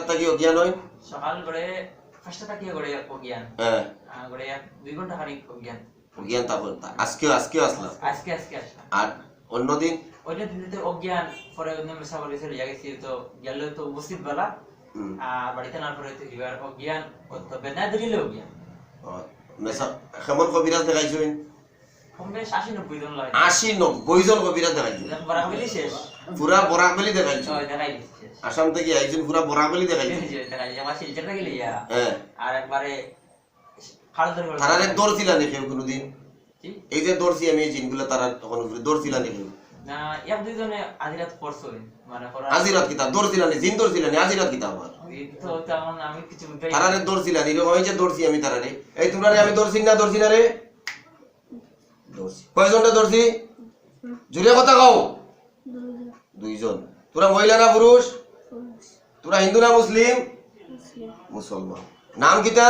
থাকি অজ্ঞান হয় সকাল করে পাঁচটা থাকিয়ে করে অজ্ঞান? হ্যাঁ করে দুই ঘণ্টা খানিক অজ্ঞান। অজ্ঞান থাকুন আজকেও আজকেও আসলাম আজকে আজকে আসলাম আর অন্যদিন ওইটা দিতে অজ্ঞান পরে অন্য সাগরে চলে গেছি তো গেলে তো উপস্থিত বেলা আর বাড়িতে না পরে তো এবার অজ্ঞান তো বেদনা দিলে অজ্ঞান মেসা কেমন কবিরাজ দেখাইছেন কম আশি নব্বই জন লাগে আশি নব্বই জন কবিরাজ বেলি শেষ। পুরা বরাকবেলি দেখাইছেন ওই দেখাই আসাম থেকে আইছেন পুরা বরাকবেলি দেখাইছেন এই যে দেখাই দিচ্ছি। আমার শিলচরটা গেলে ইয়া হ্যাঁ। আর একবারে তারারে ছিল কোনোদিন? এই যে আমি এই জিনগুলো তারা তখন ছিল নাকি না এক দুইজনে আদিরাত পড়ছো মানে আজিরাত কিতাব? জিন আজিরাত কিতাব আমার এই তো তেমন আমি কিছু তারারে এরকম আমি যে দৌড়ছি আমি তারারে। এই তোমরা রে আমি দৌড়ছি না না রে? দৌড়ছি। কয়জনটা দৌড়ছি? জুড়ে কথা কও। দুইজন। তোরা মহিলা না পুরুষ? তোরা হিন্দু না মুসলিম? মুসলমান। নাম কিতা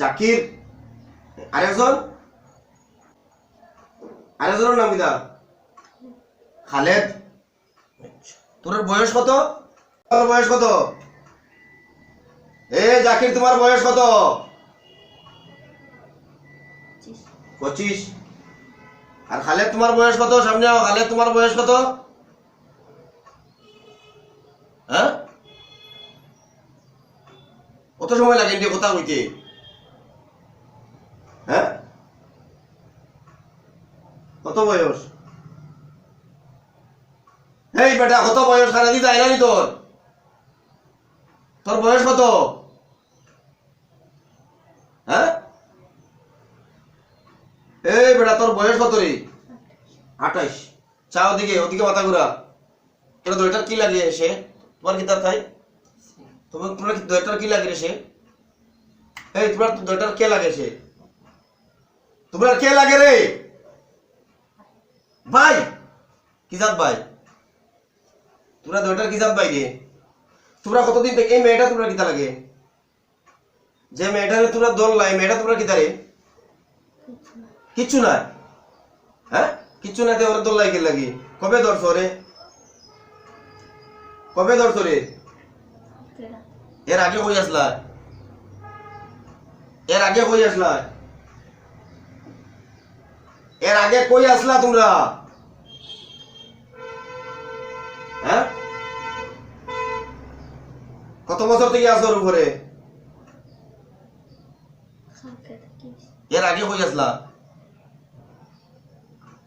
জাকির। আরেকজন? আরেকজনের নাম কিতা খালেদ। তোর বয়স কত? তোর বয়স কত? এ জাকির তোমার বয়স কত? পঁচিশ। আর খালেদ, তোমার বয়স কত? সামনে আও, খালেদ, তোমার বয়স কত? হ্যাঁ? কত সময় লাগে এটি কথা কইতে হ্যাঁ? কত বয়স? এই বেটা, কত বয়স? খানা দিতে আইলানি তোর। তোর বয়স কত? হ্যাঁ? এই বেটা, তোর বয়স কত রে? আঠাইশ। চা ওদিকে ওদিকে মাথা ঘুরা। তোর দইটার কি লাগে সে? তোমার কি তার তাই তোমার তোমার দইটার কি লাগে সে? এই, তোমার দইটার কে লাগে সে? তোমার কে লাগে রে? ভাই, কি জাত ভাই? তোমরা দইটার কি জাত ভাই রে? তোমরা কতদিন থেকে, এই মেয়েটা তোমরা কিতা লাগে? যে মেয়েটারে তোমরা দল লাই মেয়েটা তোমরা কিতা রে? কিচ্ছু না হ্যাঁ? কিচ্ছু না ওরা দোল্লাই কে? লাগি কবে ধরছো রে কবে ধরছো রে এর আগে কই আসলা? এর আগে কই আসলা? এর আগে কই আসলা তোমরা? হ্যাঁ? কত বছর থেকে আসো ওর উপরে? এর আগে কই আসলা?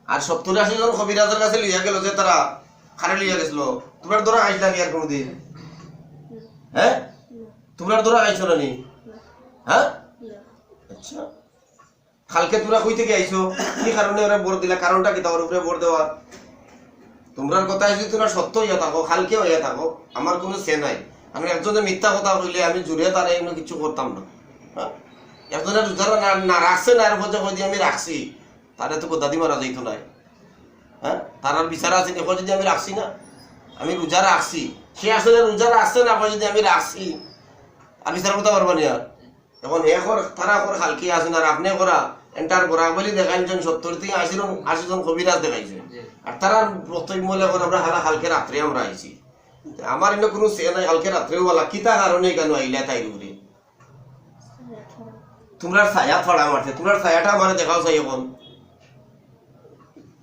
আর সত্তর আশি জন কবিরাজের কাছে লিয়া গেল যে তারা খারে লিয়া গেছিল তোমার ধরা আইসলা নি আর কোনোদিন? হ্যাঁ? তোমার ধরা আইছো না নি। হ্যাঁ? আচ্ছা। কালকে তোরা কই থেকে আইছো? কি কারণে ওরা বর দিলা? কারণটা কি? তার উপরে বর দেওয়া তোমরার কথা যদি তোমরা সত্য হইয়া থাকো কালকে হইয়া থাকো আমার কোনো সে নাই। আমি একজনের মিথ্যা কথা কইলে আমি জুড়ে তারা এগুলো কিছু করতাম না। হ্যাঁ? একজনের না- রাখছে না মধ্যে আমি রাখছি। তারে তো দাদি মারা যাইতো নাই। হ্যাঁ? তার আর বিচার আছে দেখো যদি আমি রাখছি না? আমি রোজা রাখছি। সে আসলে রোজা রাখছে না কয় যদি আমি রাখছি আর বিচার করতে পারব না আর। এখন এ কর তারা করে হালকি আসুন আর আপনি করা এন্টার করা বলি দেখাইছেন সত্তর থেকে আশি জন আশি জন কবিরাজ দেখাইছেন জি। আর তারা প্রত্যেক মূল্য এখন আমরা হারা কালকে রাত্রে আমরা আইছি। আমার এনে কোনো সে নাই কালকে রাত্রেও বলা কিতা কারণে কেন আইলা তাই উপরে তোমরা ছায়া ফাড়া মারছে তোমরা ছায়াটা আমার দেখাও চাই এখন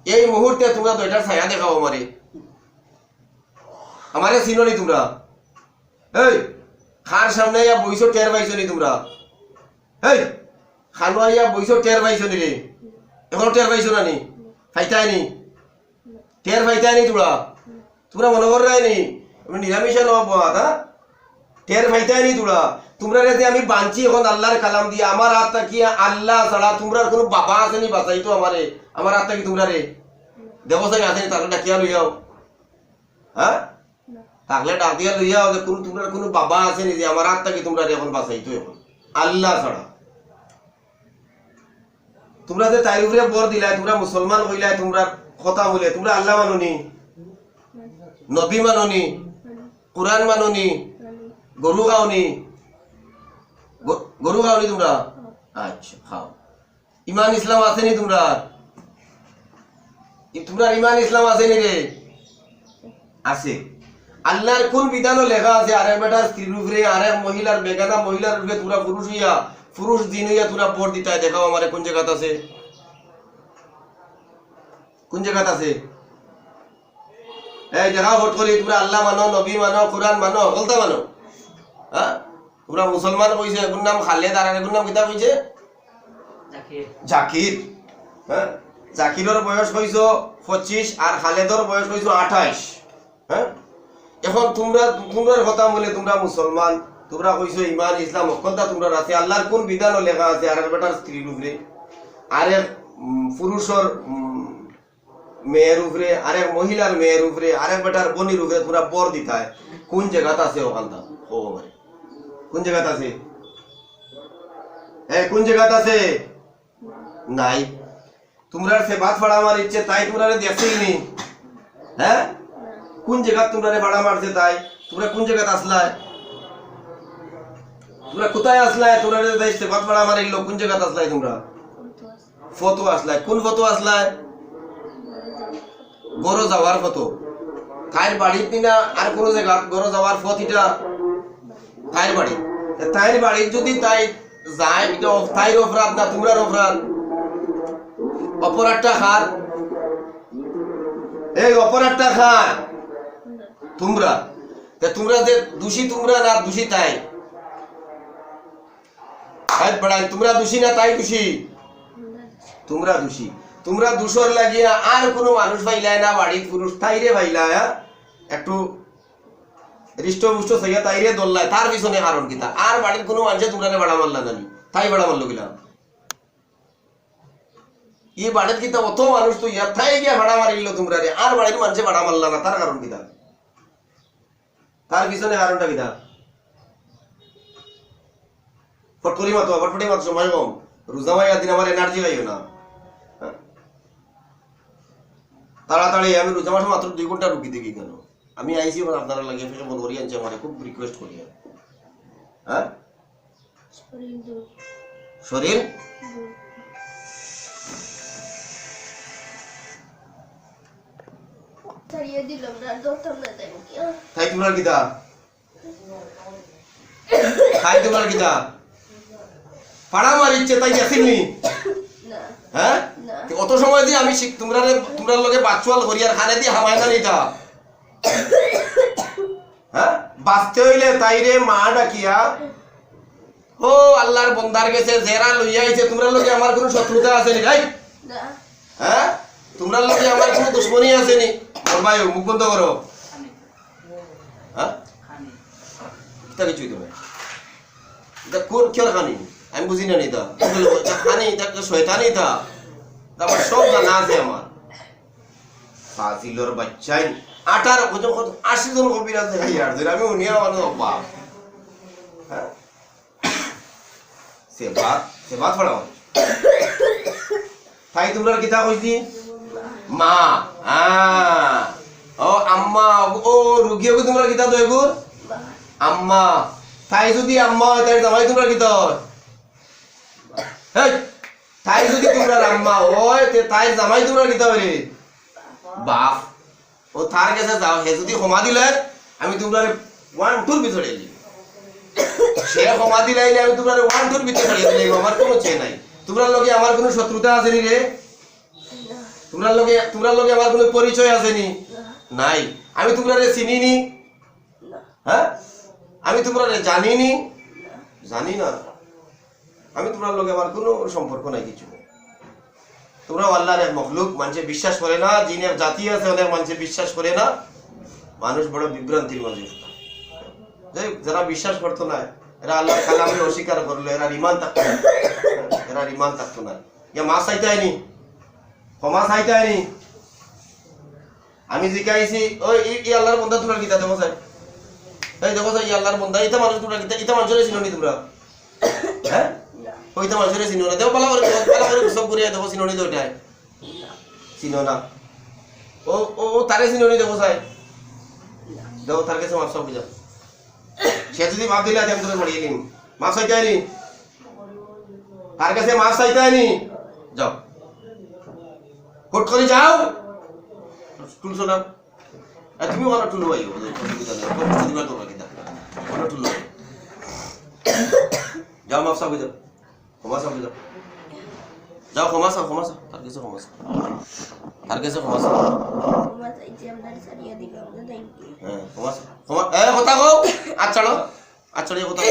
এই মুহূর্তে তোমরা এটার ছায়া দেখাও আমারে। আমারে চিননি তোমরা? এই খার সামনে ইয়া বইছো টের পাইছো নি তোমরা? এই খানো ইয়া বইছো টের পাইছো নি রে এখনও টের পাইছো না নি? ফাইতাই নি? টের ফাইতাই নি তোমরা? তোমরা মনে কর নি? নিরামিষা নব হ্যাঁ টের ফাইতাই নি তোমরা তোমরা রে যে আমি বাঞ্চি এখন আল্লাহর কালাম দিয়ে, আমার হাতটা কি আল্লাহ ছাড়া তোমরা কোনো বাবা আছে নি বাঁচাই তো আমারে? আমার হাতটা কি তোমরা রে দেবসাই আছে তাহলে ডাকিয়া লইয়াও হ্যাঁ তাহলে ডাকিয়া লইয়াও যে কোনো তোমরা কোনো বাবা আছে নি যে আমার হাতটা কি তোমরা রে এখন বাঁচাই তো এখন। আল্লাহ ছাড়া। তোমরা যে তাই উপরে বর দিলাই, তোমরা মুসলমান হইলাই তোমরা কথা বলে তোমরা আল্লাহ মাননি নবী মাননি কোরআন মাননি গরু খাওনি গরু তোমরা? আচ্ছা খাও। ইমান ইসলাম আসেনি তোমরা? তোমরা ইমান ইসলাম আসেনি রে? আছে। আল্লাহর কোন বিধানও লেখা আছে আরেক বেটার স্ত্রীর উপরে আরেক মহিলার বেগানা মহিলার উপরে তোমরা পুরুষ হইয়া, পুরুষ দিন হইয়া তোমরা পর দিতাই দেখাও আমারে কোন জায়গাত আছে। কোন জায়গাত আছে? এই দেখাও ভোট করি, তোমরা আল্লাহ মানো, নবী মানো, কোরআন মানো সকলতা মানো। হ্যাঁ? তোমরা মুসলমান কইছে এগুর নাম খালেদ আর এগুর নাম কিতা কইছে জাকির। হ্যাঁ? জাকিরের বয়স হইছ পঁচিশ আর খালেদর বয়স হইছ আঠাইশ। হ্যাঁ? এখন তোমরা তোমরা কথা বলে তোমরা মুসলমান তোমরা কইছো ইমান ইসলাম অকলতা তোমরা আছে। আল্লাহর কোন বিধান লেখা আছে আর এক বেটার স্ত্রীর উপরে আরেক উম, পুরুষর মেয়ের উপরে আরেক মহিলার মেয়ের উপরে আরেক বেটার বনির উপরে তোমরা বর দিতায়। কোন জায়গাত আছে ওখানটা? ও কোন জায়গাত আছে? এ কোন জায়গাত আছে? নাই। তোমরা সে বাদ ফাড়া আমার ইচ্ছে, তাই তোমরা দেখছেই হ্যাঁ? কোন জায়গা তোমরা ভাড়া মারছে তাই? তোমরা কোন জায়গাত আসলায়? তোমরা কোথায় আসলায়? তোমরা সে বাদ ফাড়া মারিল কোন জায়গাত আসলায় তোমরা? ফটো আসলায়। কোন ফটো আসলায়? গরো যাওয়ার ফটো তাইর বাড়ির দিনা আর কোন জায়গা, গরো যাওয়ার ফত এটা তাইর বাড়ি? তাইর বাড়ির যদি তাই যায়, এটা তাইর অপরাধ না তোমরার অপরাধ? অপরাধটা খার এই অপরাধটা খার তোমরা। তোমরা যে দোষী তোমরা না দোষী তাই? তাই পড়াই তোমরা দোষী না তাই দোষী? তোমরা দোষী। তোমরা দূষর লাগিয়া আর কোনো মানুষ পাইলাই না, বাড়ির পুরুষ। তাইরে পাইলা একটু হৃষ্টপুষ্ট থাইয়া তাইরে দল্লায়। তার পিছনে কারণ কিতা আর বাড়ির কোনো মারলা নানি তাই বাড়া মারলো গিলা ই বাড়ির কিতা অত মানুষ তো গিয়া ভাড়া মারিল তোমরা রে। আর বাড়ির মানুষে ভাড়া মারলা না। তার কারণ তার? পিছনে কারণটা কিতা ফটকরি মাতো ফটফটি মাতো সময় কম। রোজা মাইয়া দিন আমার এনার্জি পাইও না। হ্যাঁ? তাড়াতাড়ি আমি রোজা মাসে মাত্র দুই ঘণ্টা রুগী দেখি কেন? আমি আইসি এবার আপনারা লাগিয়ে ফেসে বন্ধ করি আনছি আমার খুব রিকোয়েস্ট করি হ্যাঁ? শরীর ছাড়িয়ে দিলাম না ধরতাম না তাই কি তাই তোমরা কিতা তাই তোমরা কিতা পাড়া মার ইচ্ছে তাই আসেননি হ্যাঁ? অত সময় দিয়ে আমি তোমরা তোমরা লগে বাচুয়াল করিয়ার খানে দিয়ে হামায় না নিতা হ্যাঁ? বাঁচতে হইলে তাইরে মা ডাকিয়া। ও আল্লাহর বন্দার গেছে জেরা লইয়া আইছে তোমরা লগে আমার কোনো শত্রুতা আছে নি? ভাই হ্যাঁ? তোমরা লগে আমার কোনো দুশ্মনী আছে নি? ভাই মুখ বন্ধ করো। হ্যাঁ? তা কিছুই দেবে এটা কোন কেউ খানি? আমি বুঝি না নিতা খানি তাকে শয়তানি তা আমার সব জানা আছে আমার। ফাজিলর বাচ্চাই আটার কত যে আমি উনিয়া মানে বাপ। হ্যাঁ? ছড়া তাই তোমরা কিতা কইছি? মা হ্যাঁ। ও আম্মা, ও রুগিয়াকে তোমরা কিতা দইগুর বা আম্মা। তাই যদি আম্মা হয় তাই জামাই তোমরা কি তর তাই যদি আম্মা হয়, তে তাই জামাই তোমরা কি তর বাপ। ও তার কাছে যাও, হে যদি ক্ষমা দিলে আমি তোমরা ওয়ান টুর ভিতরে এলি সে ক্ষমা দিলে আমি তোমরা ওয়ান টুর ভিতরে আমার কোনো চেয়ে নাই। তোমরা লগে আমার কোনো শত্রুতা আছে নি রে। তোমরা লগে তোমরা লগে আমার কোনো পরিচয় আছে নি নাই। আমি তোমরা চিনি নি হ্যাঁ? আমি তোমরা জানি নি জানি না। আমি তোমার লগে আমার কোনো সম্পর্ক নাই কিছু। তোমরা আল্লাহর মখলুক, মানুষে বিশ্বাস করে না, জিনের জাতি আছে অনেক মানুষে বিশ্বাস করে না। মানুষ বড় বিভ্রান্তির মাঝে যারা বিশ্বাস করতো না, এরা আল্লাহ কালামে অস্বীকার করল, এরা রিমান থাকতো না। এরা রিমান থাকতো না। ইয়া মাছ চাইতে হয়নি? ক্ষমা চাইতে হয়নি? আমি জিজ্ঞাসি ওই, ই- আল্লাহর বন্ধা তোমরা গীতা দেবো স্যার? এই দেখো স্যার, ই আল্লাহর বন্ধা ইতা মানুষ তোমরা গীতা ইতা মানুষের চিনি তোমরা? হ্যাঁ? না ওইটা মানুষের চিনো না দেও পালা করে পালা করে সব ঘুরিয়ে দেবো চিনি তো ওটাই চিনো না ও ও ও, তারে চিনি দেবো স্যার দেবো, তার কাছে মাপ সব বুঝা। সে যদি মাপ দিলে আমি তোকে পড়িয়ে নিন মাপ চাইতে আনি তার কাছে মাপ চাইতে আনি যাও। কোট করে যাও। শোনাও। আর তুমি ওখানে টুলু করবা কিনা টুলু যাও মাফ সাবি যাও ক্ষমা যাও ক্ষমা চাও ক্ষমা চাও। তার কাছে ক্ষমা চাও। তার কাছে ক্ষমা চাও। ক্ষমা এ কথা কও। আর চলো। আর চলো কথা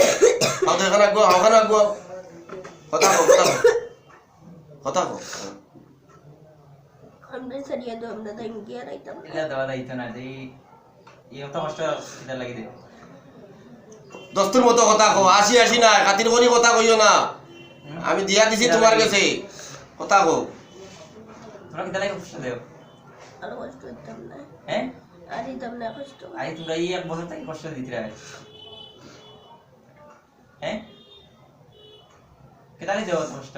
আও দেখান আগুয়া ওখানে আগুয়া কথা কও কথা কও। কথা কও। আমরা না দাও রাইতো না যে লাগি দে। দস্তুর মতো কথা কও। আসি আসি না খাতির করি কথা কইও না। আমি দিয়া দিছি তোমার কাছে। কথা কও। তোমরা কিটা লাগি কষ্ট দেও। আর কষ্ট করতাম না হ্যাঁ আর দিতাম না কষ্ট। আই তোমরা এই এক বছর থেকে কষ্ট দিতে হ্যাঁ কিটা দেও কষ্ট?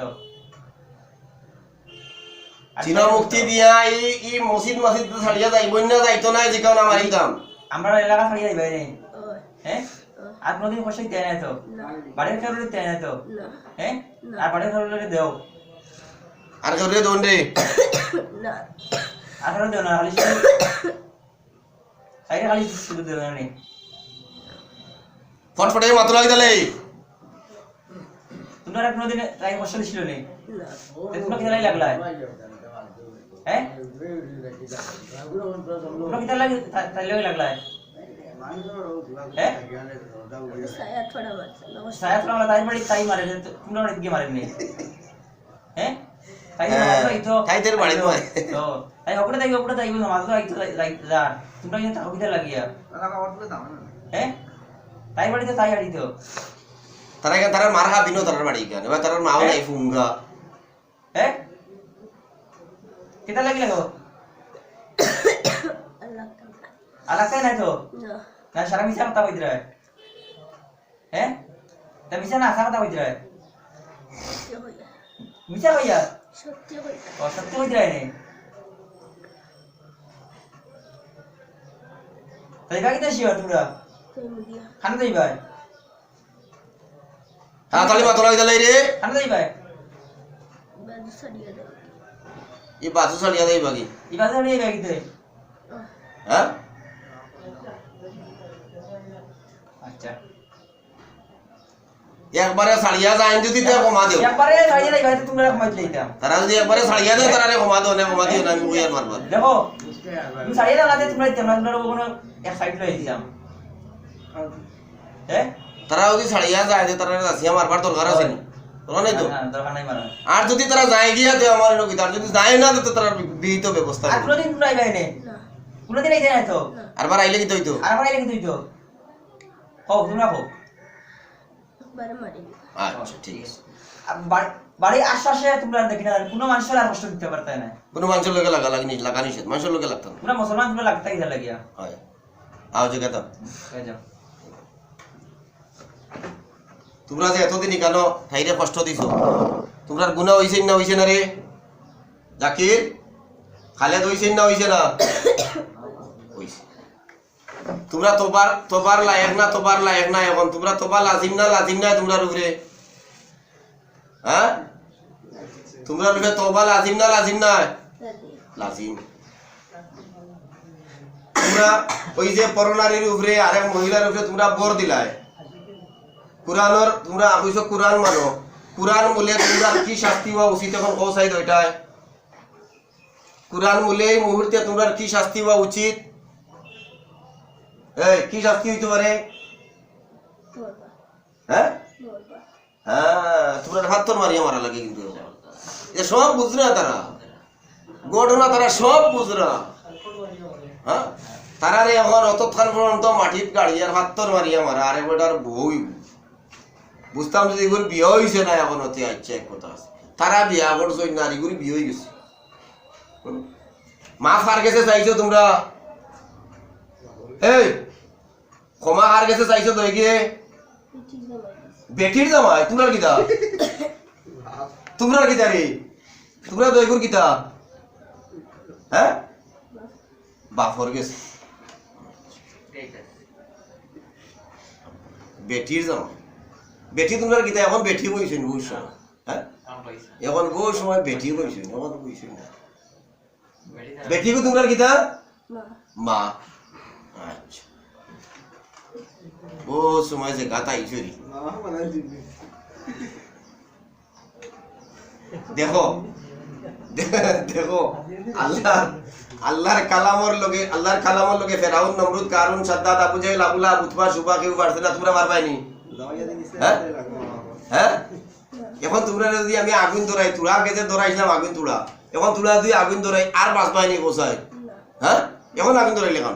চিন মুক্তি দিয়া এই এই মসজিদ মসজিদ ছাড়িয়া যাইব না যাইতো না জিকাও না মারি দাম আমরা এলাকা ছাড়িয়ে যাই বাইরে হ্যাঁ আর কোনোদিন কষ্ট দিতে না তো? বাড়ির খেয়ে দিতে না তো? হ্যাঁ আর বাড়ির খেয়ে দেও? আর কেউ রে দোন রে না। আর খেয়ে দেও না? খালি সাইডে খালি শুধু দেও না নে। ফটফটে মাত্র লাগি তালে তোমরা আর কোনোদিন তাই কষ্ট দিছিল নি? তোমরা কিটা লাগি লাগলা হ্যাঁ তোমরা কিটা লাগি তাই লাগি লাগলা হ্যাঁ? সায়া তোমরা তাই বাড়ি তাই মারে তোমরা বাড়ি গিয়ে মারেন নি হ্যাঁ? তাই তো হ্যাঁ, মাত্র এই তো। তাইদের বাড়িতে মারে। তো তাই ওপরে তাই ওপরে তাই মাত্র এই তো যাই যা তোমরা কিন্তু তাও কিটা লাগিয়া। হ্যাঁ? তাই বাড়িতে তাই বাড়ি তো তারা এখানে তারা মার হাত দিনও তারার বাড়ি কেন এবার তারার মাও নাই ফুঙ্গা। হ্যাঁ? কিটা লাগি লাগো আল্লাহ কাম নাই তো? না। সারা মিশা কথা কইতে রে হ্যাঁ তা মিশা না আসা কথা কইতে রে সত্যি হইয়া? মিশা কইয়া সত্যি হইয়া ও সত্যি কইতে রে নে। তাই বাকি তো শিওর তোমরা? খানা যাই ভাই। হ্যাঁ তালি লাগি তালে রে। খানা যাই ভাই। বাদ সারিয়ে দাও এই বাসু ছাড়িয়া দেই বাকি। ই বাজে নিয়ে বাকিতে। আহ, হ্যাঁ আচ্ছা একবারে ছাড়িয়া যায় যদি তে কমা দিও। একবারে ছাড়িয়ে যাই ভাই তোমরা কমাইতে লইতাম তারা যদি একবারে ছাড়িয়া দেয় তারা কমা দিও না কমা দিও না আমি বুঝার মারবার দেখো তুমি ছাড়িয়ে দাও না তোমরা তোমরা তোমরা কোনো এক সাইড লই দিতাম হ্যাঁ তারা যদি ছাড়িয়া যায় যে তারা রাশিয়া মারবার দরকার আছে নি? নাই তো? না, নাই আর যদি তারা যায় গিয়া দে আমার নকি তার যদি যায় না তো তারা বিহিত ব্যবস্থা আর। কোনোদিন তোমরা নে না। কোনোদিন আইতে নাই তো? না আর বার আইলে কি তো? হইতো আর আমার আইলে কিন্তু তো? হও তোমরা হও একবারে মারি আচ্ছা ঠিক আছে। বাড়ির আশপাশে তোমরা দেখি না কোনো মানুষের আর কষ্ট দিতে পারতে না। কোনো মানুষের লোকে লাগা লাগনি লাগা নিষেধ মানুষের লোকে লাগতো না। তোমরা মুসলমান তোমরা লাগতে গিয়ে লাগিয়া। হয়। আও যে কথা যাও। তোমরা যে এতদিন কেন ঠাইরে কষ্ট দিছো তোমরা গুণা হইছে না হইছে না রে জাকির খালেদ হইছে না হইছে না তোমরা তোবার তোবার লায়ক না তোবার লায়ক না এখন। তোমরা তোবা লাজিম না লাজিম না তোমরা উপরে হ্যাঁ? তোমরা উপরে তোবা লাজিম না লাজিম না লাজিম। তোমরা ওই যে পরনারীর উপরে আরেক মহিলার উপরে তোমরা বর দিলাই। কোরআনর তোমরা কইছো কোরআন মানো। কোরআন মূলে তোমরা কি শাস্তি হওয়া উচিত এখন কও চাই ওইটাই কোরআন মূলে এই মুহূর্তে তোমরা কি শাস্তি হওয়া উচিত? এই কি শাস্তি হইতে পারে মরবা হ্যাঁ? হ্যাঁ তোমরা হাত তোর মারিয়া মারা লাগে কিন্তু। এ সব বুঝ না তারা। ঘটনা তারা সব বুঝ না। হ্যাঁ? তারা রে এখন অতক্ষণ পর্যন্ত মাটিত গাড়ি আর হাত তোর মারিয়া মারা আরে বেটার বই। বুঝতাম যে এগুলো বিয়ে হয়েছে না এখন অতি আচ্ছা এক কথা আছে। তারা বিয়া করছ না এগুলো বিয়ে হয়ে গেছে। মা কার কাছে চাইছো তোমরা? এই ক্ষমা কার কাছে চাইছো তো পিঠি বেটির জামাই তোমরা কিতা? তোমরা কিতা রে তোমরা দয়গুর কিতা? হ্যাঁ বাফর গেছে বেটির জামাই। বেটি তোমরা কিতা এখন বেটি বইছেন বহু সময় হ্যাঁ এখন বহু সময় বেটি বইছেন এখন বইছেন না। বেটিকে তোমরা কিতা? মা। মা। আচ্ছা। দেখো দেখো আল্লাহ আল্লাহর কালামর লগে আল্লাহর কালামর লগে ফেরাউন নমরুদ কারুন সাদ্দাত আবু জাহেল আবুলা উতবা সুবা কেউ পারছে না তোমরা হ্যাঁ হ্যাঁ এখন তোমরা যদি আমি আগুন ধরাই তোরা যে ধরাইছিলাম আগুন তোরা এখন তোরা যদি আগুন ধরাই আর বাঁচবাইনি না হ্যাঁ এখন আগুন ধরাইলে কাম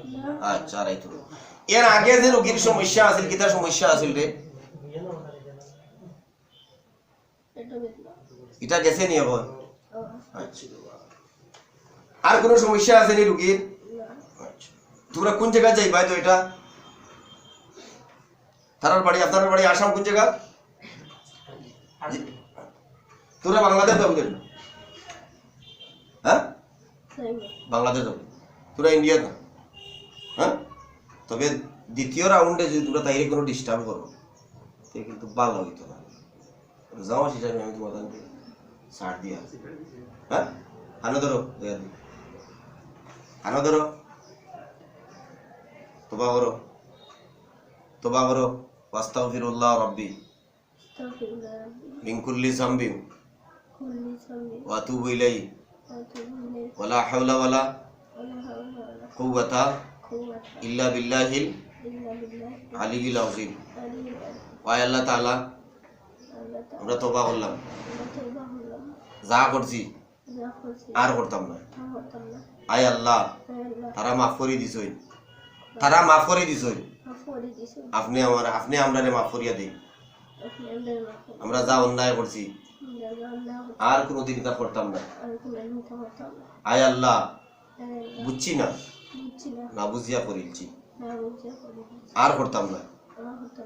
আচ্ছা আর আইতো এর আগে যে রোগীর সমস্যা আছিল কিতা সমস্যা আছিল রে? এটা গেছে নি এখন আচ্ছা। আর কোনো সমস্যা আছে নি রোগীর? আচ্ছা। তোমরা কোন জায়গায় যাইবা তো এটা? তারার বাড়ি, আপনার বাড়ি, আসাম কোন জায়গা? তোরা বাংলাদেশ যাবি তো? হ্যাঁ? বাংলাদেশ যাবি তোরা ইন্ডিয়া না হ্যাঁ? তবে দ্বিতীয় রাউন্ডে যদি তোমরা তাইরে কোনো ডিস্টার্ব করো তে কিন্তু ভালো হইতো না। যাওয়া হিসাবে আমি তোমাদেরকে ছাড় দিয়া। হ্যাঁ? হানো ধরো হানো ধরো। তোবা করো। তোবা করো। ওয়াস্তাগফিরুল্লাহ রাব্বি। মিন কুল্লি যামবিন। ওয়া আতুবু ইলাইহি। ওয়া লা হাওলা ওয়া লা কুওয়াতা কুওয়াতা। ইল্লা বিল্লাহিল ইল্লা বিল্লাহ আলিয়িল আযীম আলিয়্যিল আযীম। ওয়া আল্লাহ তাআলা, আমরা তোবা করলাম। যা করছি, আর করতাম না। আয় আল্লাহ, তারা মাফ করে দিছই। তারা মাফ করে দিছই। আপনি আমার, আপনি আমরা মাফ করিয়া দিই। আমরা যা অন্যায় করছি, আর কোনোদিন তা করতাম না। কোনো আয় আল্লাহ, বুঝছি না? না বুঝিয়া করিলছি আর করতাম না।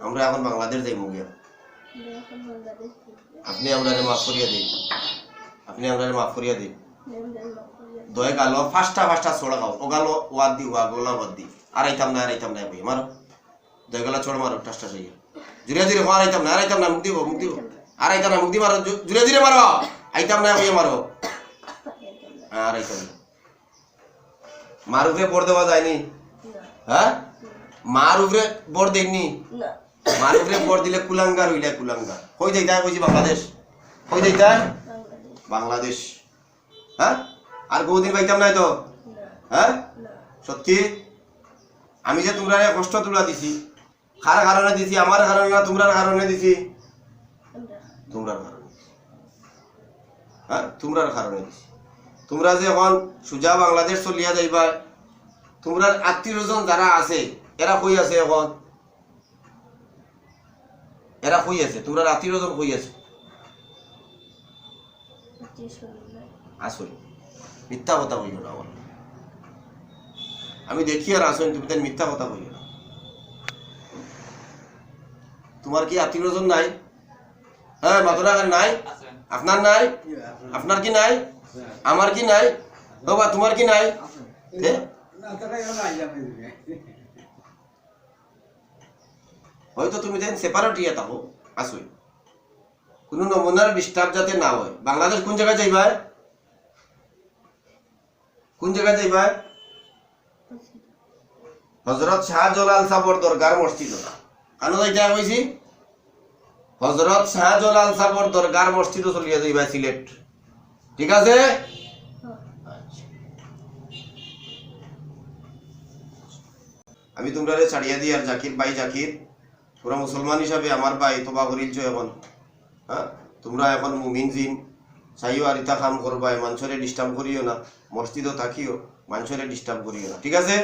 আমরা এখন বাংলাদেশ যাই মুগিয়া আপনি আমরা মাফ করিয়া দিন। আপনি আমরা মাফ করিয়া দিন। দয় গালো ফাস্টা ফাস্টা ছোড়া খাও। ও গালো ওয়াদ দি ওয়া গোলা ওয়াদ দি আর আইতাম না আর আইতাম না কই মারো। দয় গালা ছোড় মারো টাসটা সেই জুড়ে জুড়ে আর আইতাম না আর আইতাম না মুখ দিব মুখ দিব। আর আইতাম না মুখ দি মারো। জুড়ে জুড়ে মারো। আইতাম না কই মারো। আর আইতাম না। মার উপরে পড় দেওয়া যায়নি? হ্যাঁ? মার উপরে বর দেননি? মার উপরে বর দিলে কুলাঙ্গার হইলে কুলাঙ্গার। কই যাইতা কইছি বাংলাদেশ? কই যাইতা বাংলাদেশ। বাংলাদেশ। হ্যাঁ? আর কোনদিন পাইতাম নাই তো? হ্যাঁ? সত্যি? আমি যে তোমরা কষ্ট তুলা দিছি। কার কারণে দিছি? আমার কারণে না তোমরার কারণে দিছি? তোমরার কারণে হ্যাঁ? তোমরার কারণে দিছি। তোমরা যে এখন সুজা বাংলাদেশ চলিয়া যাইবা তোমরার আত্মীয় স্বজন যারা আছে এরা কই আছে এখন এরা কই আছে? তোমরার আত্মীয় স্বজন কই আছে? আসল। মিথ্যা কথা কইও না আমি দেখি আর আসল তুমি তাই মিথ্যা কথা কইও না। তোমার কি আত্মীয় স্বজন নাই? হ্যাঁ মাতরা নাই? আপনার নাই? আপনার কি নাই? আমার কি নাই? বাবা, তোমার কি নাই? হয়তো তুমি দেন সেপারেট ইয়ে থাকো, আসই। কোনো নমুনার ডিস্টার্ব যাতে না হয়। বাংলাদেশ কোন জায়গায় যাইবা? কোন জায়গায় যাইবা? হজরত শাহজালাল সাবর দরগার মসজিদ। কেন যাইতে কইছি হজরত শাহজালাল সাবর দরগার মসজিদ চলিয়া যাইবা সিলেট। ঠিক আছে? আমি তোমরা ছাড়িয়া দিই আর জাকির ভাই জাকির। তোমরা মুসলমান হিসাবে আমার ভাই তোবা করিলছো এখন। হ্যাঁ? তোমরা এখন মুমিন জিন। চাইও আর ইতা কাম করবা মানুষরে ডিস্টার্ব করিও না। মসজিদও থাকিও মানুষরে ডিস্টার্ব করিও না। ঠিক আছে?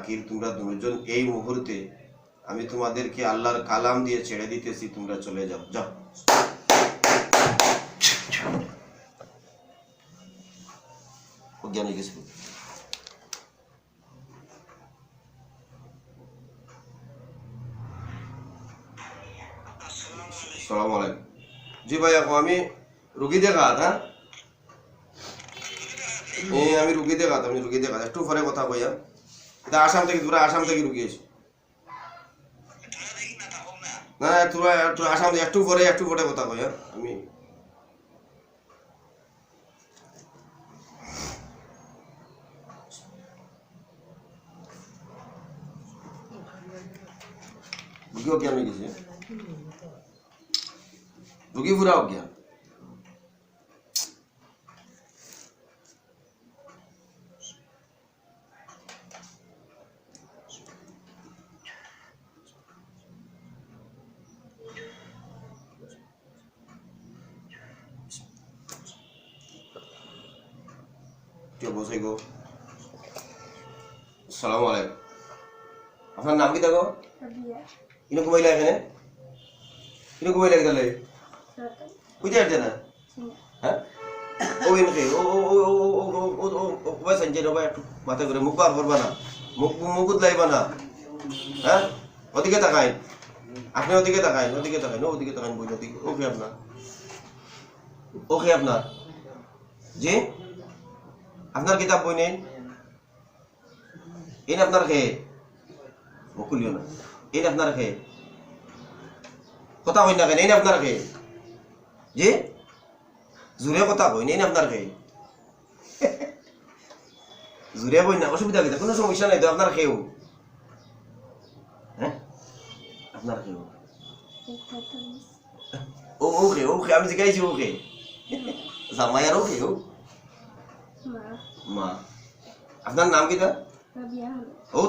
ও জাকির তোমরা দুজন এই মুহূর্তে আমি তোমাদেরকে আল্লাহর কালাম দিয়ে ছেড়ে দিতেছি, তোমরা চলে যাও যাও। জি ভাই আমি রুগী দেখা হ্যাঁ? আমি রুগী দেখা আমি রুগী দেখা একটু পরে কথা কইয়া। আসাম থেকে, তোরা আসাম থেকে ঢুকিয়েছ। না না, তোরা একটু আসাম, একটু পরে একটু পরে কথা কই হ্যাঁ? আমি ঢুকিও কি আমি গেছি? ঢুকি ফুরাও কি? কেউ বসে গো সালাম আলাইকুম আপনার নাম কি দেখো রাবিয়া ইনো ঘুমাইলা এখানে ইনো ঘুমাইলা গেলে রতন বুঝতে পারছে না সিংহ হ্যাঁ ও ইনকে ও ও ও ও ও ও ও ও ও ভাই সঞ্জয় ভাই একটু মাথা করে মুখ বার করবা না মুখ মুকুত লাইবা না হ্যাঁ ওদিকে তাকাইন আপনি ওদিকে তাকাইন ওদিকে তাকাইন ওদিকে তাকাইন বই ওদিকে ওকে আপনার ওকে আপনার জি আপনার কিতাব বই নেই? এই আপনার খেয়ে? বকুলিও না। এই আপনার খেয়ে? কথা কই না কেন? এই আপনার খেয়ে? জি? জোরে কথা কই নেই আপনার খেয়ে? জোরে কই না, অসুবিধা কি? কোনো সমস্যা নাই তো, আপনার খেয়েও। হ্যাঁ? আপনার খেয়েও। ও ও খে ও খে আমি জিজ্ঞাসি ও খে জামাই আর ও খে ও। মা। আপনার নাম কি তা ও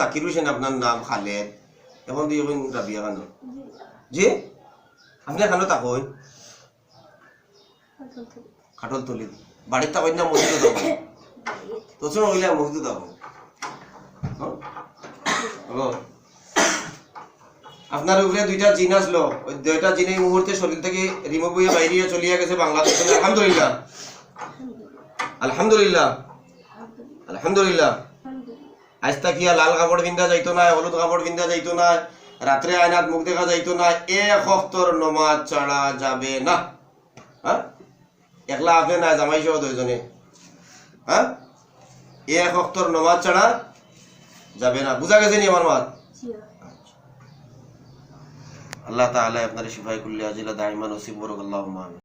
জাকির হোসেন আপনার নাম খালেদ। এখন দিয়ে রাবিয়া খান জি। আপনি এখানে খাটল তুলি বাড়ির না মসজিদে মসজিদে হ্যালো আপনার উপরে দুইটা জিন আসলো ওই দুইটা জিন এই মুহূর্তে শরীর থেকে রিমুভ হয়ে বাইরে চলিয়ে গেছে বাংলাদেশ। আলহামদুলিল্লাহ। আলহামদুলিল্লাহ। আলহামদুলিল্লাহ। আজ তাকিয়া লাল কাপড় পিন্ধা যাইতো না হলুদ কাপড় পিন্ধা যাইতো না রাত্রে আয়নাত মুখ দেখা যাইতো না এক হপ্তর নমাজ ছাড়া যাবে না। হ্যাঁ? একলা আপনি না জামাই সহ দুইজনে? হ্যাঁ? এক হপ্তর নমাজ ছাড়া যাবে না। বুঝা গেছে নি আমার মাত? আল্লাহ তাআলা আপনার শিফাই কুল্লি আজিলা দাইমান নসিব বরক আমিন।